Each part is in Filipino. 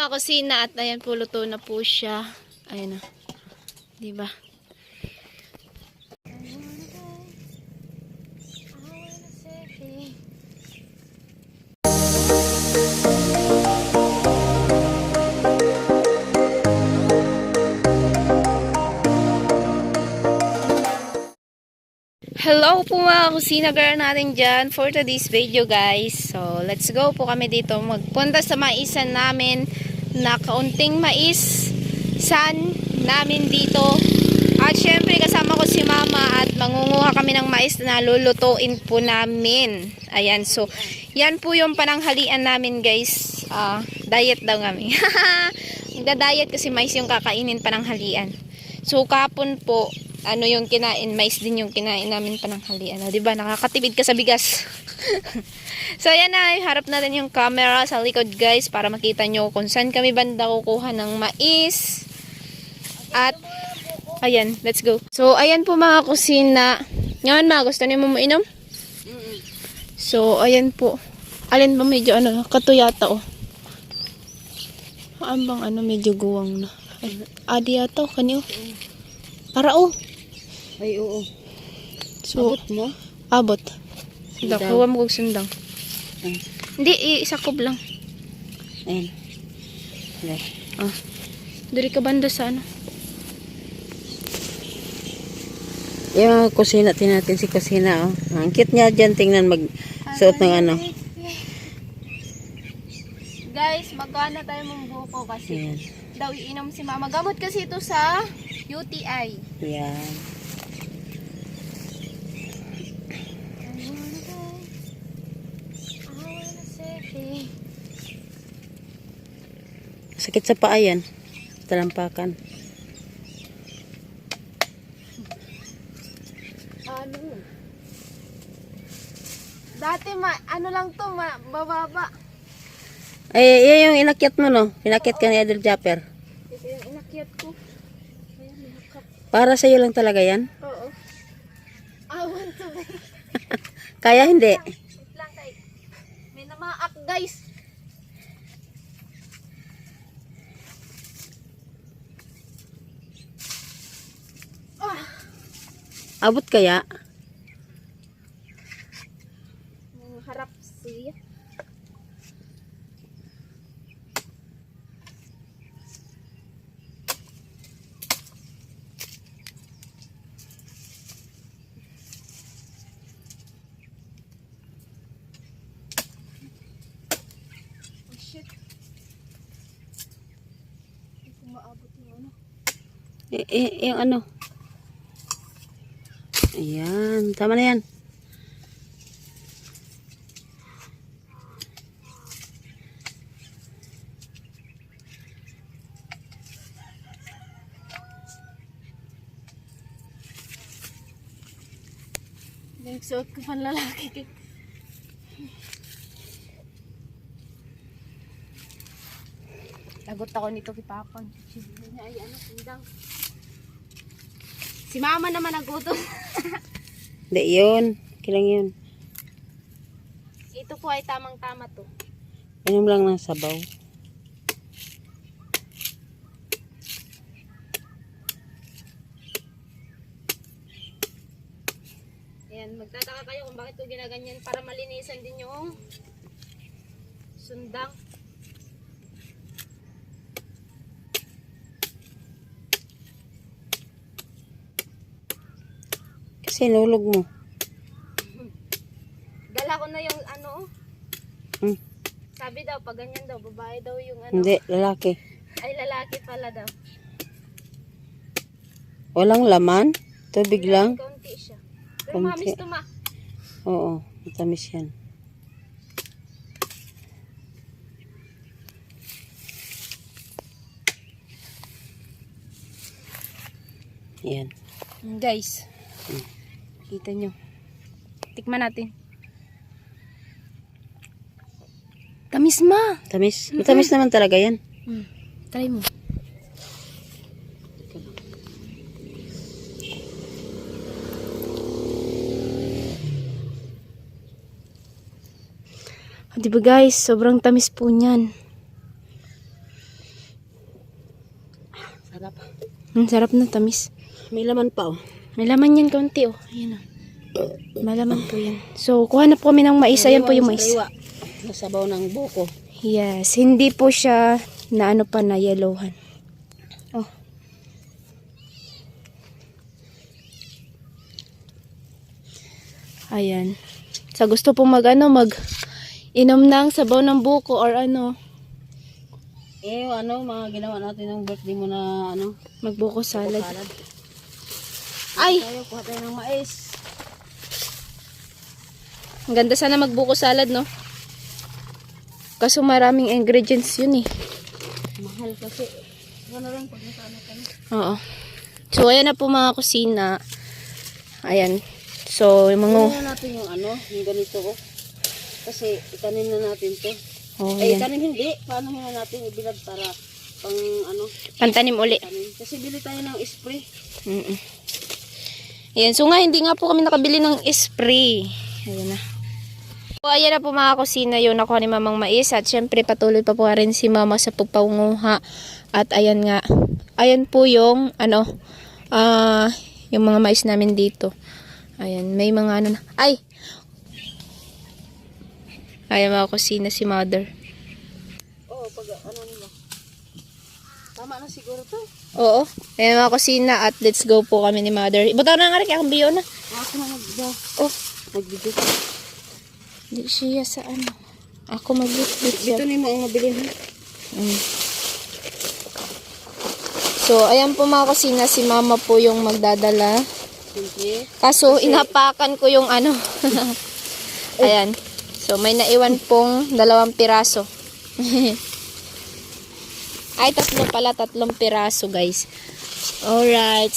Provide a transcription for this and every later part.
mga kusina at ayan po luto na po siya. Ayan na. Di ba? Hello po mga kusina girl natin dyan for today's video guys. So, let's go po kami dito magpunta sa maisan namin na kaunting mais san namin dito. At syempre kasama ko si mama at mangunguha kami ng mais na lulutuin po namin. Ayan, so yan po yung pananghalian namin guys. Ah, diet daw kami. Nagda-diet kasi mais yung kakainin pananghalian. So kapon po, ano yung kinain, mais din yung kinain namin pananghalian. O, di ba? Nakakatibid ka sa bigas. so, ayan na. Harap natin yung camera sa likod, guys, para makita nyo kung saan kami banda kukuha ng mais. At, ayan, let's go. So, ayan po mga kusina. Ngayon, ma, gusto niyo mo mainom? So, ayan po. Alin ba medyo ano, katuyata, oh. Ambang ano, medyo guwang na. Adi yata, oh, kanyo. Para, oh. Ay, oo. So, Abot mo? abot. Sundang. Sundang. Huwag mo kong sundang. Ay, Hindi, isa ko lang. ayan. Ayan. Ah. Dari ka banda sa ano? Yung kusina, tinatin si kusina, oh. Ang cute niya dyan, tingnan mag suot ng ano. Guys, magkana tayo mong buko kasi Ayan. daw iinom si mama. Gamot kasi ito sa UTI. Ayan. Sakit sa paa yan. Talampakan. Ano? Dati ma, ano lang to, ma, bababa. Ay, yan yung inakyat mo, no? Inakyat ka ni Adel Japper. Ito yung inakyat ko. Ayan. Para sa'yo lang talaga yan? Oo. I want to be. Kaya hindi. Wait lang kay. May namaak guys. Abot kaya? may harap siya. Oh ano. Eh, eh, yung ano? Ayan. Tama na yan. Nagsuot ko pang lalaki. Lagot ako nito Papa. Sabi niya, ay ano, sindang. Si Mama naman nagutom. Hindi, yun. Kilang yun. Ito po ay tamang-tama to. Inom lang ng sabaw. Ayan, magtataka kayo kung bakit ko ginaganyan para malinisan din yung sundang. Kasi nulog mo. Dala ko na yung ano. Hmm. Sabi daw, pag ganyan daw, babae daw yung ano. Hindi, lalaki. Ay, lalaki pala daw. Walang laman. Tubig lang. Kaunti siya. Pero mamis to ma. Oo, matamis yan. Yan. Guys, kita nyo. Tikman natin. Tamis ma. Tamis. Matamis naman talaga yan. Hmm. Try mo. Ah, di ba guys, sobrang tamis po niyan. Sarap. Ang sarap na tamis. May laman pa oh. May laman yan kaunti oh. Ayan oh. Malaman po yan. So, kuha na po kami ng mais. Ayan po yung mais. Nasabaw ng buko. Yes. Hindi po siya na ano pa na yellowhan. Oh. Ayan. Sa gusto po mag ano, mag inom ng sabaw ng buko or ano, Eh, ano, mga ginawa natin ng birthday mo na, ano, magbuko salad. salad. Ay! Tayo, kuha tayo ng mais. Ang ganda sana magbuko salad, no? Kaso maraming ingredients yun eh. Mahal kasi. Ano lang pag nasana kami. Oo. So, ayan na po mga kusina. Ayan. So, yung mga... Na natin yung ano, yung ganito ko. Kasi itanim na natin to. Oh, Eh, ayan. itanim hindi. Paano na natin ibilad para pang ano, Pantanim uli. Kasi bili tayo ng spray. Mm Ayan. So, nga, hindi nga po kami nakabili ng spray. Ayan na. So, ayan na po mga kusina yung nakuha ni Mamang Mais. At syempre, patuloy pa po rin si Mama sa pagpaunguha. At ayan nga. Ayan po yung, ano, ah, yung mga mais namin dito. Ayan, may mga ano na. Ay! Ayan mga kusina si Mother. Oo, pag ano nila. Tama na siguro to. Oo. Ayan mga kusina at let's go po kami ni Mother. Ibuto na nga rin akong biyo na. Ako na nagda. Oh, Nagbibit. di siya sa ano. Ako mag-bit siya. Dito ni mo ang mabili ha. Mm. So, ayan po mga kusina, si mama po yung magdadala. Siyempre. Kaso, inapakan ko yung ano. ayan. So, may naiwan pong dalawang piraso. Ay, tatlo pala, tatlong piraso, guys. Alright.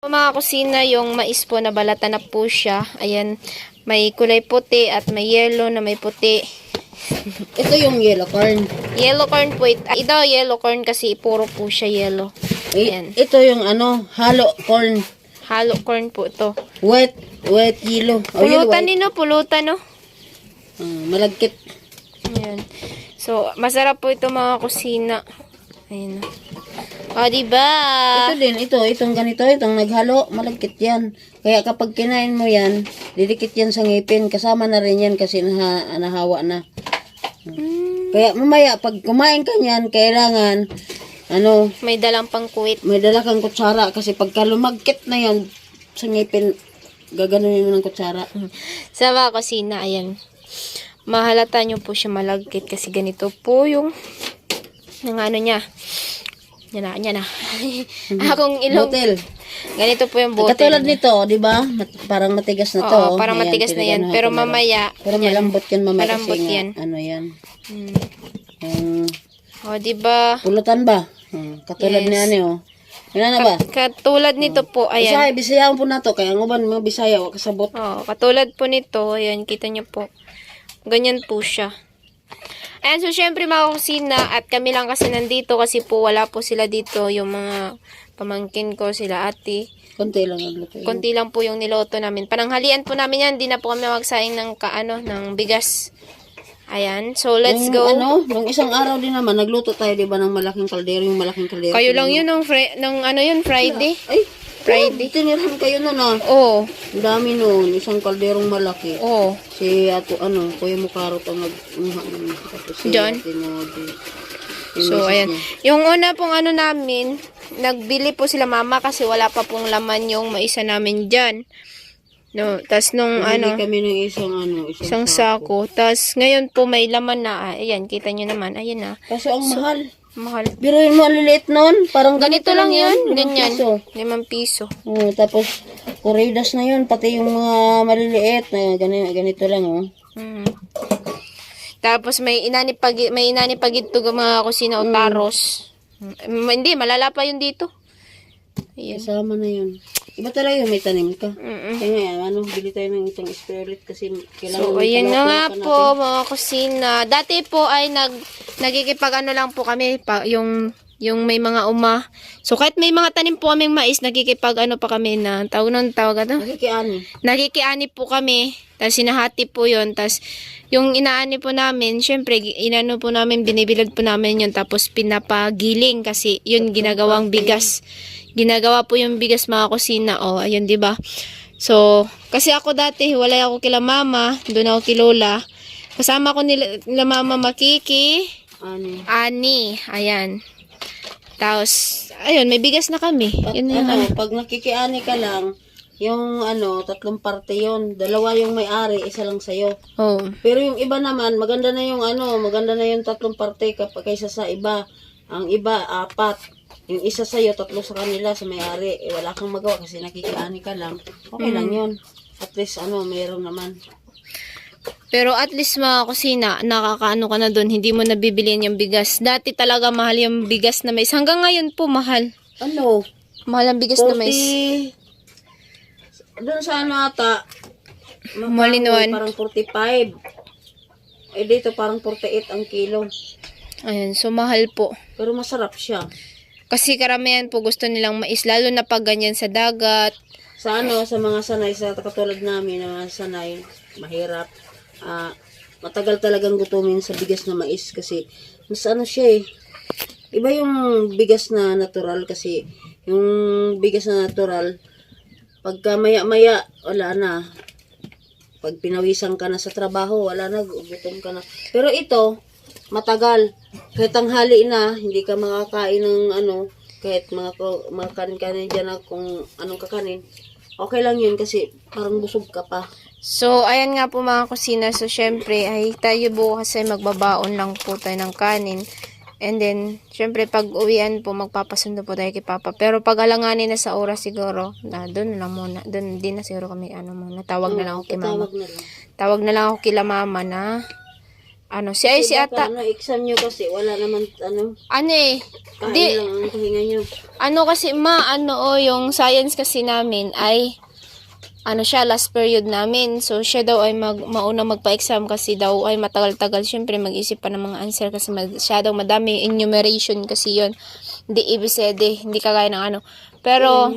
So, mga kusina, yung mais po na balata na po siya. Ayan, may kulay puti at may yellow na may puti. Ito yung yellow corn. Yellow corn po. It, ito, yellow corn kasi puro po siya yellow. Eh, Ayan. ito yung ano, halo corn. Halo corn po ito. Wet, wet yellow. Oh, yellow Pulutan white. din, no? Pulutan, no? Ah, malagkit. Ayan. So, masarap po ito mga kusina. Ayan. O, diba? Ito din, ito, itong ganito, itong naghalo, malagkit yan. Kaya kapag kinain mo yan, didikit yan sa ngipin. Kasama na rin yan kasi naha, nahawa na. Mm, Kaya mamaya, pag kumain ka niyan, kailangan, ano, may dalang pangkuwit. may dala kang kutsara. Kasi pagka lumagkit na yan sa ngipin, gaganunin mo ng kutsara. Sa mga kusina, ayan. Mahalata nyo po siya malagkit kasi ganito po yung ng ano niya. Yan na, yan na. Akong ilong. Hotel. Ganito po yung bote. Katulad nito, di ba? Mat- parang matigas na to. Oo, parang Ayan, matigas na yan. Pero mamaya, Pero malambot yan mamaya Malambot kasi nga, yan. ano yan. hmm. Yung O, diba? pulutan ba? Hmm, katulad Yes. niya ni oh. Yan na ba? Katulad nito po, ayan. Bisaya, bisaya po na to. Kaya ang uban mga bisaya, wag. Oh, katulad po nito, ayan, kita nyo po. Ganyan po siya. Ayan, so syempre mga kusina, at kami lang kasi nandito kasi po wala po sila dito, yung mga pamangkin ko, sila ate. Konti lang nagluto. Konti lang po yung niloto namin. Pananghalian po namin yan, di na po kami magsaing ng kaano, ng bigas. Ayan, so let's Yung go. Ano, nung isang araw din naman, nagluto tayo, di ba, ng malaking kaldero, yung malaking kaldero. Kayo lang yun, ng, fri- ng ano yun, Friday. Ay, Friday. oh, tinirhan kayo nun ah. Oo, Ang dami nun, isang kalderong malaki. oo. Si ato, ano, Kuya Mukarot ang. Tapos si John? Ate Nodi. Yung So, ayan. niya. Yung una pong ano namin, nagbili po sila mama kasi wala pa pong laman yung maisa namin dyan. No, tas nung Bumili ano, kami ng isang ano, isang, isang sako. Tas ngayon po may laman na. ah, Ayan, kita nyo naman. Ayan na. Kaso ang mahal. Mahal. Biruin mo, ang liliit nun. Parang Ganito lang yun. Ganyan. piso. Limang piso. Oo, tapos, kuridas na yun. Pati yung mga maliliit na ganito, ganito lang, oh. Mm. Tapos may inani pag may inani pagito mga kusina o taros. Mm, Hindi, malala pa yun dito. Ayan. Kasama na yun. Iba talaga yung may tanim ka. Mm-mm. Kaya nga, ano, bili tayo ng isang spirit kasi kailangan So, ayan na nga po, natin. mga kusina. Dati po ay nag, nagkikipag ano lang po kami, pa, yung Yung may mga uma. So kahit may mga tanim po kaming mais, nakikipag ano pa kami na tawag nun, tawag ano? Nakikiani. Nakikiani po kami. Tapos sinahati po yon Tapos yung inaani po namin, syempre, inano po namin, binibilad po namin yun. Tapos pinapagiling kasi yun ginagawang bigas. Ginagawa po yung bigas mga kusina. O, ayun, di ba? So, kasi ako dati, walay ako kila mama, doon ako kay lola. Kasama ko nila, nila mama makiki, Ani. ani, ayan. Tapos, ayun, may bigas na kami. Pag, Yun na yung ano, pag nakikiani ka lang, yung ano, tatlong parte yon Dalawa yung may-ari, isa lang sa'yo. Oh. Pero yung iba naman, maganda na yung ano, maganda na yung tatlong parte kapag kaysa sa iba. Ang iba, apat. Yung isa sa'yo, tatlo sa kanila, sa may-ari. Eh, wala kang magawa kasi nakikiani ka lang. Okay lang yun. At least, ano, meron naman. Pero at least mga kusina, nakakaano ka na doon, hindi mo nabibilin yung bigas. Dati talaga mahal yung bigas na mais. Hanggang ngayon po mahal. Ano? Mahal ang bigas na mais. 40... Doon sa ano ata, Malinawan. parang 45. Eh, dito parang 48 ang kilo. Ayun, so mahal po. Pero masarap siya. Kasi karamihan po gusto nilang mais, lalo na pag ganyan sa dagat. Sa ano, sa mga sanay, sa katulad namin, na mga sanay, mahirap. Ah, matagal talagang gutumin sa bigas na mais kasi mas ano siya eh. Iba yung bigas na natural kasi yung bigas na natural, pagka maya-maya, wala na. Pag pinawisan ka na sa trabaho, wala na, gutom ka na. Pero ito, matagal. Kahit tanghali na, hindi ka makakain ng ano, kahit mga, mga kanin-kanin dyan na kung anong kakanin. Okay lang yun kasi parang busog ka pa. So, ayan nga po mga kusina. So, syempre, ay tayo bukas ay magbabaon lang po tayo ng kanin. And then, syempre, pag uwian po, magpapasundo po tayo kay Papa. Pero pag alanganin na sa oras siguro, na doon na muna. Doon din na siguro kami, ano muna. Tawag na lang ako kay Mama. Tawag na lang. Ako kila Mama na, ano, si ay si ata, ano, exam nyo kasi wala naman, ano, ano eh, kain di, lang ang kahinga nyo. ano kasi ma, ano o, yung science kasi namin ay, ano siya, last period namin. So, siya daw ay mag, mauna magpa-exam kasi daw ay matagal-tagal. Siyempre, mag-isip pa ng mga answer kasi masyadong madami enumeration kasi yon Hindi ibisede, hindi kagaya ng ano. Pero,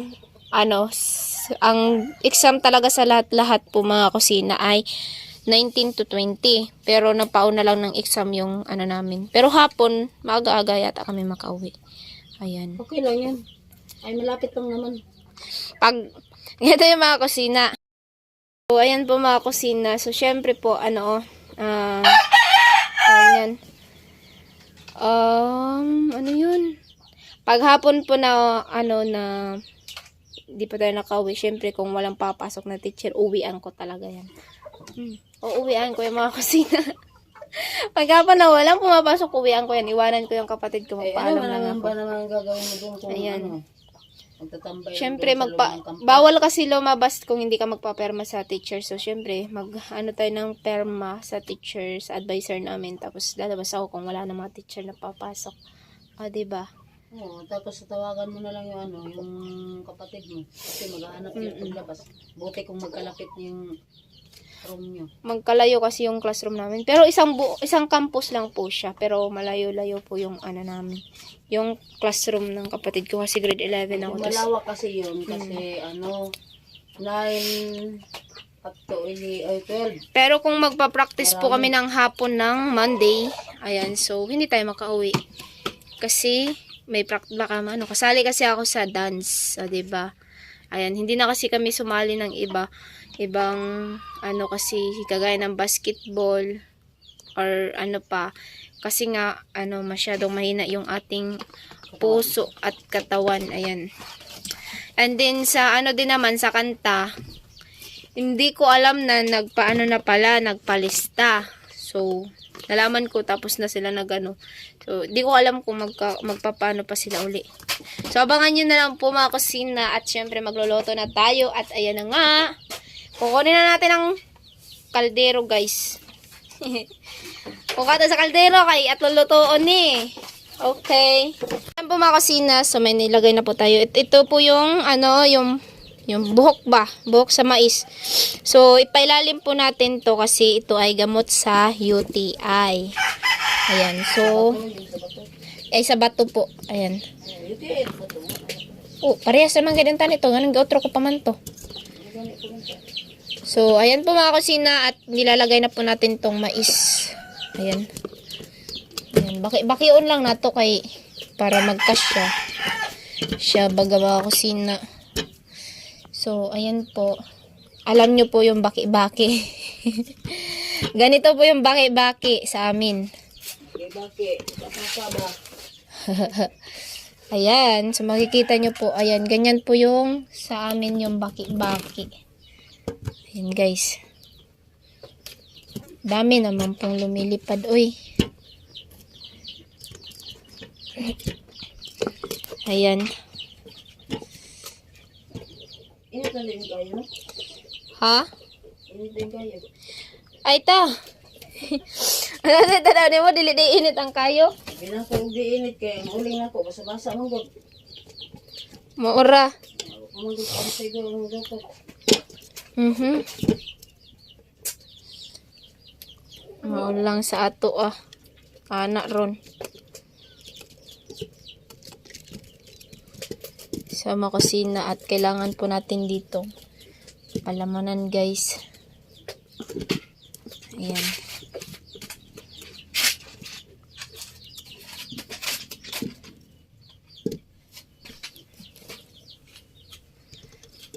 ano, s- ang exam talaga sa lahat-lahat po mga kusina ay 19 to 20. Pero napauna lang ng exam yung ano namin. Pero hapon, maaga-aga yata kami makauwi. Ayan. Okay lang yan. Ay, malapit lang naman. pag ito yung mga kusina. So, ayan po mga kusina. So, syempre po, ano, ah, uh, yan. Um, ano yun? Paghapon po na, ano, na, di pa tayo nakauwi. Syempre, kung walang papasok na teacher, uwian ko talaga yan. Hmm. O, uwian ko yung mga kusina. Paghapon na walang pumapasok, uwian ko yan. Iwanan ko yung kapatid ko. Eh, ano Magpaalam lang naman ako. ba naman gagawin mo kung Ayan. ano? Magtatambay Siyempre, magpa, bawal kasi lumabas kung hindi ka magpaperma sa teacher. So, siyempre, mag, ano tayo ng perma sa teacher, sa advisor namin. Tapos, lalabas ako kung wala na mga teacher na papasok. O, diba? Oo, tapos tawagan mo na lang yung ano, yung kapatid mo. Kasi maghahanap yun paglabas. Buti kung magkalapit yung room nyo. Magkalayo kasi yung classroom namin. Pero, isang bu isang campus lang po siya. Pero, malayo-layo po yung ano namin. Yung classroom ng kapatid ko kasi grade 11 ako. Malawak kasi yun kasi ano, 9 up to 11, ay 12. Pero kung magpa-practice po kami ng hapon ng Monday, ayan, so hindi tayo makauwi. Kasi may practice baka ano, kasali kasi ako sa dance, o 'di ba? Ayan, hindi na kasi kami sumali ng iba, ibang ano kasi kagaya ng basketball or ano pa kasi nga ano masyadong mahina yung ating puso at katawan, ayan. And then sa ano din naman sa kanta, hindi ko alam na nagpaano na pala, nagpalista. So, nalaman ko tapos na sila nagano. So, di ko alam kung magka, magpapano pa sila uli. So, abangan nyo na lang po mga kusina at syempre magluluto na tayo at ayan na nga. Kukunin na natin ang kaldero guys. Kukuha sa kaldero kay at lulutoon ni. Okay. Ayan po mga kusina. So, may nilagay na po tayo. It- Ito po yung ano, yung yung buhok ba? Buhok sa mais. So, ipailalim po natin to kasi ito ay gamot sa UTI. Ayan. So, ay sa bato po. Ayan. Oh, parehas naman ganyan nito. Ganun gautro ko pa man to. So, ayan po mga kusina at nilalagay na po natin tong mais. Ayan. Ayan. Baki, bakion lang na to kay para magkasya. Siya baga mga kusina. So, ayan po. Alam nyo po yung baki-baki. Ganito po yung baki-baki sa amin. Kasaba. Ayan, so makikita nyo po, ayan, ganyan po yung sa amin yung baki-baki. Ayan guys. Dami naman pong lumilipad, uy. Ayan. Init na din kayo. Ha? Init din kayo. Ay, ta. ano sa tanaw ni mo, dili di init ang kayo? Binasa og di init kay uling ako basa-basa man gud. Maura. Kumangod Mhm. Maulang sa ato ah. Anak ron. Sa mga kusina at kailangan po natin dito. Palamanan guys. Ayan.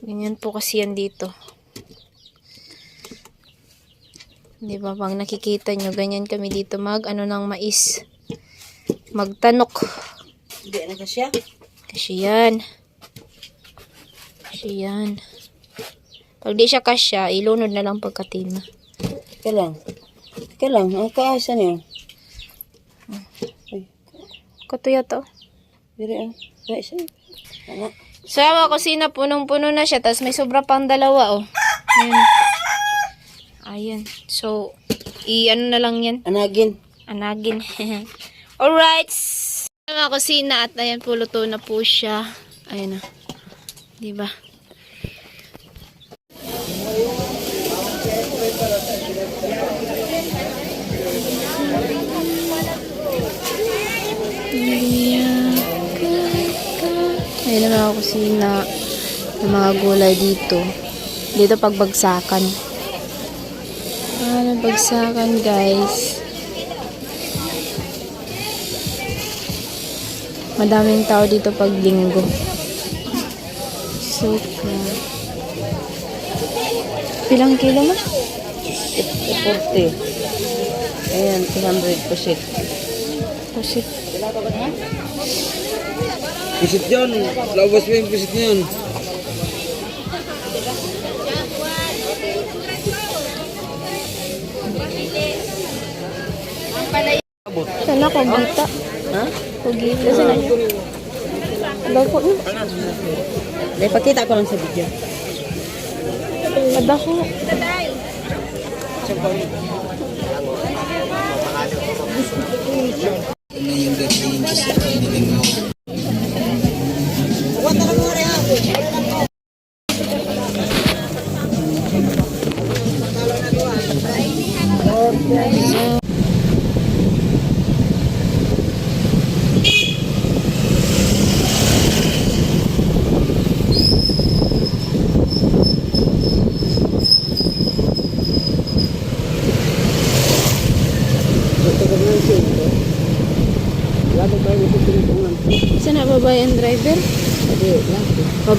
Ganyan po kasi yan dito. Di ba, pag nakikita nyo, ganyan kami dito mag, ano ng mais. Magtanok. Di na. Kasi yan. Kasi yan. Pag di siya kasya, ilunod na lang pagkatima. Teka lang. Teka lang, ang kaasa niyo. Katuya to. Dire sir. Ano? So, mga kusina, punong-puno na siya. Tapos may sobra pang dalawa, oh. Ayan. Ayan. So, i-ano na lang yan. Anagin. Anagin. Alright. Mga kusina at ayan po luto na po siya. Ayan na. Diba? Ayan na mga kusina. Yung mga gulay dito. Dito pagbagsakan. Ah, nabagsakan guys. Madaming tao dito pag linggo. Suka. Pilang kilo ma? 40. Ayan, 300 pusit. Pusit. Pisit yun. Labas mo yung pisit na yun. Sana ko bita. Ha? Pugi. Kasi na yun. Bago na. Dahil pakita ko lang sa video. Madako. Sana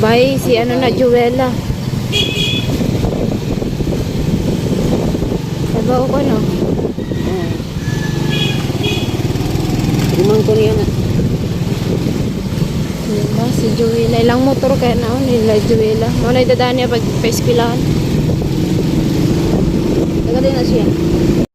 Babae, si ano na, Juwela. Sabaw ko, no? Limang ko niya na. Diba, si Juwela. Ilang motor kaya na, oh, nila Juwela. Muna idadaan niya pag paiskilahan. Taga din na siya.